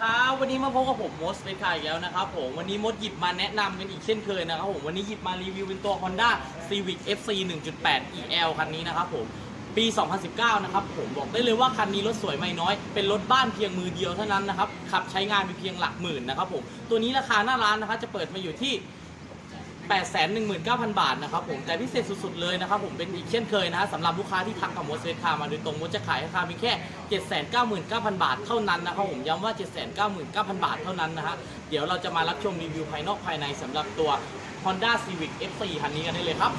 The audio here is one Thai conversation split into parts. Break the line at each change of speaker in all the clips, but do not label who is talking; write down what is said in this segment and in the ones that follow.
ครับวันนี้มาพบกับผมมดสเปคคาอีกแล้วนะครับผมวันนี้มดหยิบมาแนะนำกันอีกเช่นเคยนะครับผมวันนี้หยิบมารีวิวเป็นตัว Honda Civic FC 1.8 EL คันนี้นะครับผมปี 2019 นะครับผมบอกได้เลยว่าคันนี้รถสวยไม่น้อย เป็นรถบ้านเพียงมือเดียวเท่านั้นนะครับขับใช้งานเปเพียงหลักหมื่นนะครับผมตัวนี้ราคาหน้าร้านนะครับจะเปิดมาอยู่ที่ 819,000 บาทนะครับผมแต่พิเศษสุดๆเลยนะครับผมเป็นอีกเช่นเคยนะฮะสำหรับลูกค้าที่ทักกับมดเซคามาโดยตรงมดจะขายราคาเพียงแค่ 799,000 บาทเท่านั้นนะครับผมย้ำว่า 799,000 บาทเท่านั้นนะฮะเดี๋ยวเราจะมารับชมรีวิวภายนอกภายในสำหรับตัว Honda Civic F4 คันนี้กันได้เลยครับ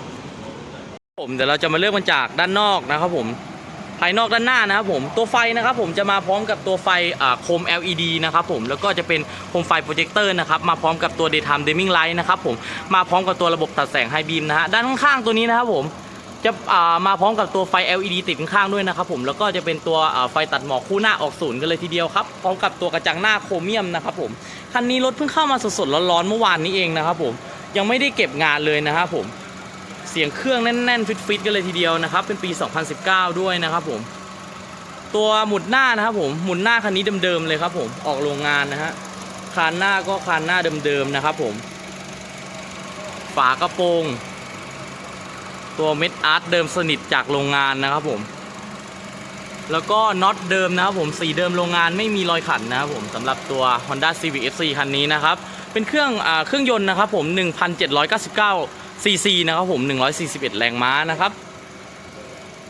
ผมเดี๋ยวเราจะมาเริ่มกันจากด้านนอกนะครับผม ภายนอกด้านหน้านะครับผมตัวไฟนะครับผมจะมาพร้อมกับตัวไฟโคม LED นะครับผมแล้วก็จะเป็นโคมไฟโปรเจคเตอร์นะครับมาพร้อมกับตัว daytime dimming light นะครับผมมาพร้อมกับตัวระบบตัดแสงไฮบีมนะฮะด้านข้างๆตัวนี้นะครับผมจะมาพร้อมกับตัวไฟ LED ติดข้างๆด้วยนะครับผมแล้วก็จะเป็นตัวไฟตัดหมอกคู่หน้าออกศูนย์กันเลยทีเดียวครับพร้อมกับตัวกระจังหน้าโครเมียมนะครับผมคันนี้รถเพิ่งเข้ามาสดๆร้อนๆเมื่อวานนี้เองนะครับผมยังไม่ได้เก็บงานเลยนะครับผม เสียงเครื่องแน่น ๆ ฟิตๆกันเลยทีเดียวนะครับ เป็นปี 2019 ด้วยนะครับผม ตัวหมุดหน้านะครับผม หมุดหน้าคันนี้เดิมๆเลยครับผม ออกโรงงานนะฮะ คานหน้าก็คานหน้าเดิมๆนะครับผม ฝากระโปรง ตัวเม็ดอาร์ตเดิมสนิทจากโรงงานนะครับผม แล้วก็น็อตเดิมนะครับผม สีเดิมโรงงานไม่มีรอยขันนะครับผมสำหรับตัว Honda Civic FC คันนี้นะครับ เป็นเครื่องอเครื่องยนต์นะครับผม 1,799 ซีซีนะครับผม 141 แรงม้านะครับ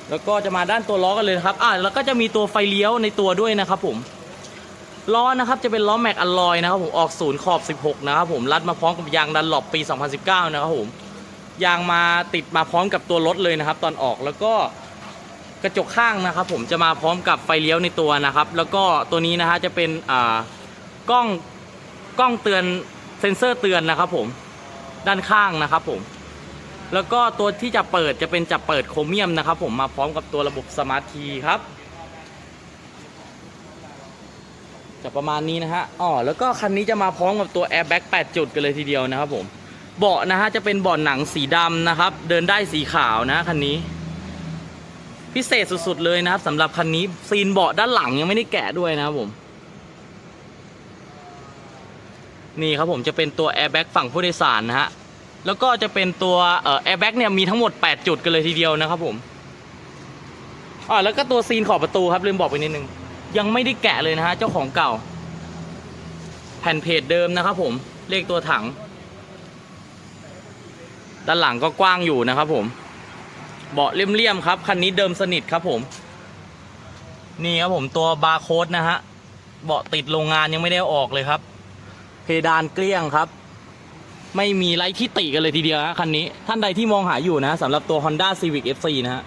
แล้วก็จะมาด้านตัวล้อกันเลยครับ อ่าแล้วก็จะมีตัวไฟเลี้ยวในตัวด้วยนะครับผม ล้อนะครับจะเป็นล้อแม็กอลลอยนะครับผมออกศูนย์ขอบ 16 นะครับผม รัดมาพร้อมกับยางดันหลบปี 2019 นะครับผม ยางมาติดมาพร้อมกับตัวรถเลยนะครับ ตอนออก แล้วก็กระจกข้างนะครับผมจะมาพร้อมกับไฟเลี้ยวในตัวนะครับ แล้วก็ตัวนี้นะฮะจะเป็นอ่ากล้องกล้องเตือนเซ็นเซอร์เตือนนะครับผมด้านข้างนะครับผม แล้วก็ตัวที่จะเปิดจะเป็นจะเปิดโครเมียมนะครับ ผมมาพร้อมกับตัวระบบสมาร์ททีครับจะประมาณนี้นะฮะอ๋อแล้วก็คันนี้จะมาพร้อมกับตัวแอร์แบ็ก8จุดกันเลยทีเดียวนะครับผมเบาะนะฮะจะเป็นเบาะหนังสีดำนะครับ เดินได้สีขาวนะคันนี้ พิเศษสุดๆเลยนะครับสำหรับคันนี้ซีนเบาะด้านหลังยังไม่ได้แกะด้วยนะครับผมนี่ครับผมจะเป็นตัวแอร์แบ็กฝั่งผู้โดยสารนะฮะ แล้วก็จะเป็นตัวแอร์แบ็กเนี่ยมีทั้งหมด 8 จุดกันเลยทีเดียวนะครับผมอ่าแล้วก็ตัวซีนขอบประตูครับลืมบอกไปนิดนึง ยังไม่ได้แกะเลยนะฮะเจ้าของเก่า แผ่นเพจเดิมนะครับผมเลขตัวถัง ด้านหลังก็กว้างอยู่นะครับผมเบาะเลี่ยมๆครับคันนี้เดิมสนิทครับผม นี่ครับผมตัวบาร์โค้ดนะฮะเบาะติดโรงงานยังไม่ได้ออกเลยครับ เพดานเกลี้ยงครับ ไม่มีไรที่ติกันเลยทีเดียวฮะคันนี้ท่านใดที่มองหาอยู่นะสำหรับตัว Honda Civic FC นะฮะ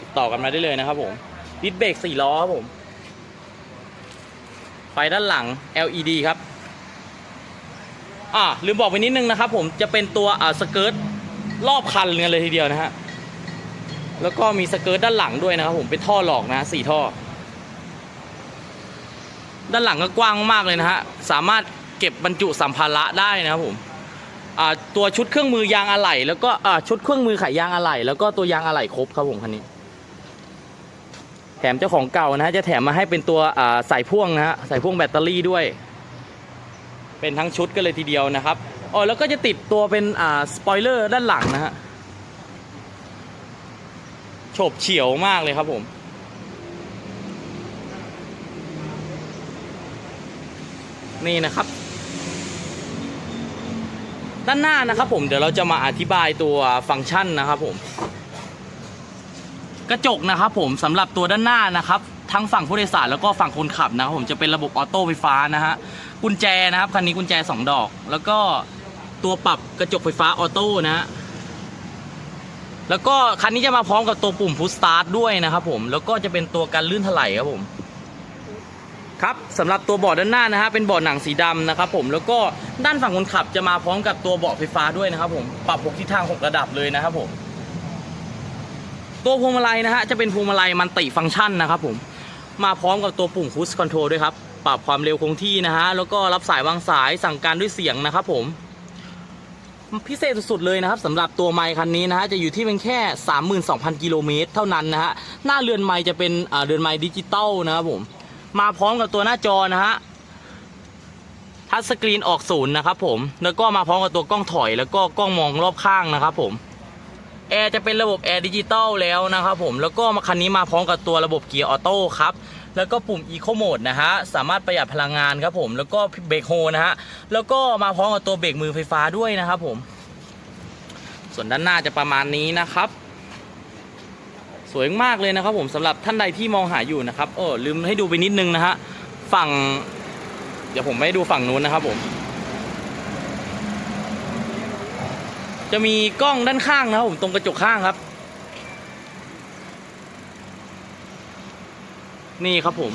ติดต่อกันมาได้เลยนะครับผมดิสเบรก4ล้อครับผมไฟด้านหลัง LED ครับอ่าลืมบอกไปนิดนึงนะครับผมจะเป็นตัวอ่าสเกิร์ตรอบคันเลยทีเดียวนะฮะแล้วก็มีสเกิร์ตด้านหลังด้วยนะครับผมเป็นท่อหลอกนะสี่ท่อ ด้านหลังก็กว้างมากเลยนะฮะสามารถเก็บบรรจุสัมภาระได้นะครับผม ตัวชุดเครื่องมือยางอะไหล่แล้วก็ชุดเครื่องมือไขยางอะไหล่แล้วก็ตัวยางอะไหล่ครบครับผมคันนี้ แถมเจ้าของเก่านะฮะจะแถมมาให้เป็นตัวสายพ่วงนะฮะสายพ่วงแบตเตอรี่ด้วย เป็นทั้งชุดกันเลยทีเดียวนะครับอ๋อแล้วก็จะติดตัวเป็นอ่าสปอยเลอร์ด้านหลังนะฮะโฉบเฉียวมากเลยครับผมนี่นะครับ ด้านหน้านะครับผมเดี๋ยวเราจะมาอธิบายตัวฟังก์ชันนะครับผมกระจกนะครับผมสำหรับตัวด้านหน้านะครับทั้งฝั่งผู้โดยสารแล้วก็ฝั่งคนขับนะครับผมจะเป็นระบบออโต้ไฟฟ้านะฮะกุญแจนะครับคันนี้กุญแจ 2 ดอก แล้วก็ตัวปรับกระจกไฟฟ้าออโต้นะฮะแล้วก็คันนี้จะมาพร้อมกับตัวปุ่มพุชสตาร์ทด้วยนะครับผมแล้วก็จะเป็นตัวการลื่นถลายครับผม ครับสำหรับตัวเบาะด้านหน้านะฮะเป็นเบาะหนังสีดำนะครับผมแล้วก็ด้านฝั่งคนขับจะมาพร้อมกับตัวเบาะไฟฟ้าด้วยนะครับผมปรับ6ทิศทาง6ระดับเลยนะครับผมตัวพวงมาลัยนะฮะจะเป็นพวงมาลัยมันติฟังก์ชันนะครับผมมาพร้อมกับตัวปุ่มฟูสคอนโทรลด้วยครับปรับความเร็วคงที่นะฮะแล้วก็รับสายวางสายสั่งการด้วยเสียงนะครับผมพิเศษสุดๆเลยนะครับสำหรับตัวไมค์คันนี้นะฮะจะอยู่ที่เพียงแค่ 32,000 กิโลเมตรเท่านั้นนะฮะหน้าเรือนไมค์จะเป็นอ่าเรือนไมค์ดิจิตอลนะครับผม มาพร้อมกับตัวหน้าจอนะฮะทัชสกรีนออกศูนย์นะครับผมแล้วก็มาพร้อมกับตัวกล้องถอย แล้วก็กล้องมองรอบข้างนะครับผมแอร์จะเป็นระบบแอร์ดิจิตอลแล้วนะครับผมแล้วก็มาคันนี้มาพร้อมกับตัวระบบเกียร์ออโต้ครับแล้วก็ปุ่ม Eco Mode นะฮะ สามารถประหยัดพลังงานครับผม แล้วก็เบรกโฮนะฮะ แล้วก็มาพร้อมกับตัวเบรกมือไฟฟ้าด้วยนะครับผม ส่วนด้านหน้าจะประมาณนี้นะครับ สวยมากเลยนะครับผมสำหรับท่านใดที่มองหาอยู่นะครับเออลืมให้ดูไปนิดนึงนะฮะฝั่ง เดี๋ยวผมไม่ดูฝั่งนู้นนะครับผม จะมีกล้องด้านข้างนะครับผมตรงกระจกข้างครับ นี่ครับผม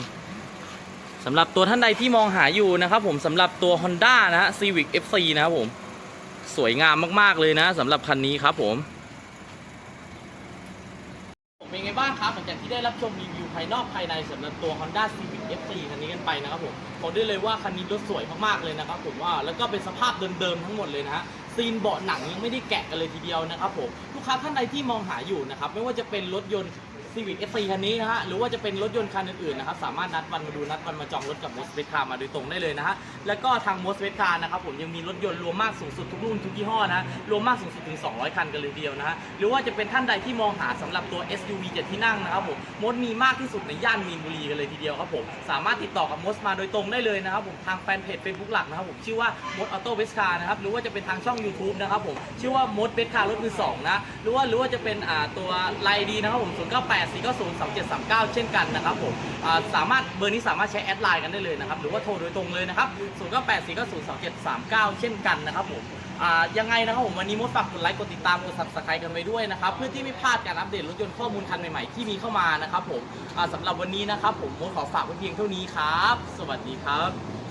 สำหรับตัวท่านใดที่มองหาอยู่นะครับผมสำหรับตัว Honda นะฮะ Civic FC นะครับผม สวยงามมาก ๆ เลยนะสำหรับคันนี้ครับผม เป็นไงบ้างค รับหลังจากที่ได้รับชมรีวิวภายนอกภายในสำหรับตัว Honda Civic F4 คันนี้กันไปนะครับผมบอกได้เลยว่าคันนี้รถสวยมากๆเลยนะครับผมว่าแล้วก็เป็นสภาพเดิมๆทั้งหมดเลยนะฮะซีนเบาะหนังยังไม่ได้แกะกันเลยทีเดียวนะครับผมลูกค้าท่านใดที่มองหาอยู่นะครับไม่ว่าจะเป็นรถยนต์ Civic FC คันนี้นะฮะหรือว่าจะเป็นรถยนต์คันอื่นๆนะครับสามารถนัดวันมาดูนัดวันมาจองรถกับ m o s เ e t Car มาโดยตรงได้เลยนะฮะแล้วก็ทาง m o s เ e t Car นะครับผมยังมีรถยนต์รวมมากสูงสุดทุกรุ่นทุกยี่ห้อนะรวมมากสูงสุดถึง 200 คันกันเลยเดียวนะฮะหรือว่าจะเป็นท่านใดที่มองหาสำหรับตัว SUV 7ที่นั่งนะครับผมมดมีมากที่สุดในย่านมีนบุรีกันเลยทีเดียวครับผมสามารถติดต่อกับมดมาโดยตรงได้เลยนะครับผมทางแฟนเพจ Facebook หลักนะครับผมชื่อว่ามดออโต้เวสคาร์นะครับหรือว่าจะเป็นทางช่อง YouTube นะครับผมชื่อว่ามดเวสคาร์รถมือสองนะหรือว่าหรือว่าจะเป็นอ่าตัวไลน์ดีนะครับผม84902739 เช่นกันนะครับผมสามารถเบอร์นี้สามารถใช้แอดไลน์กันได้เลยนะครับหรือว่าโทรโดยตรงเลยนะครับ098 490 2739 เช่นกันนะครับผมยังไงนะครับผมวันนี้มดฝากกดไลค์กดติดตามกด subscribe กันไปด้วยนะครับเพื่อที่ไม่พลาดการอัปเดตรถยนต์ข้อมูลคันใหม่ๆที่มีเข้ามานะครับผมสำหรับวันนี้นะครับผมมดขอฝากไว้เพียงเท่านี้ครับ สวัสดีครับ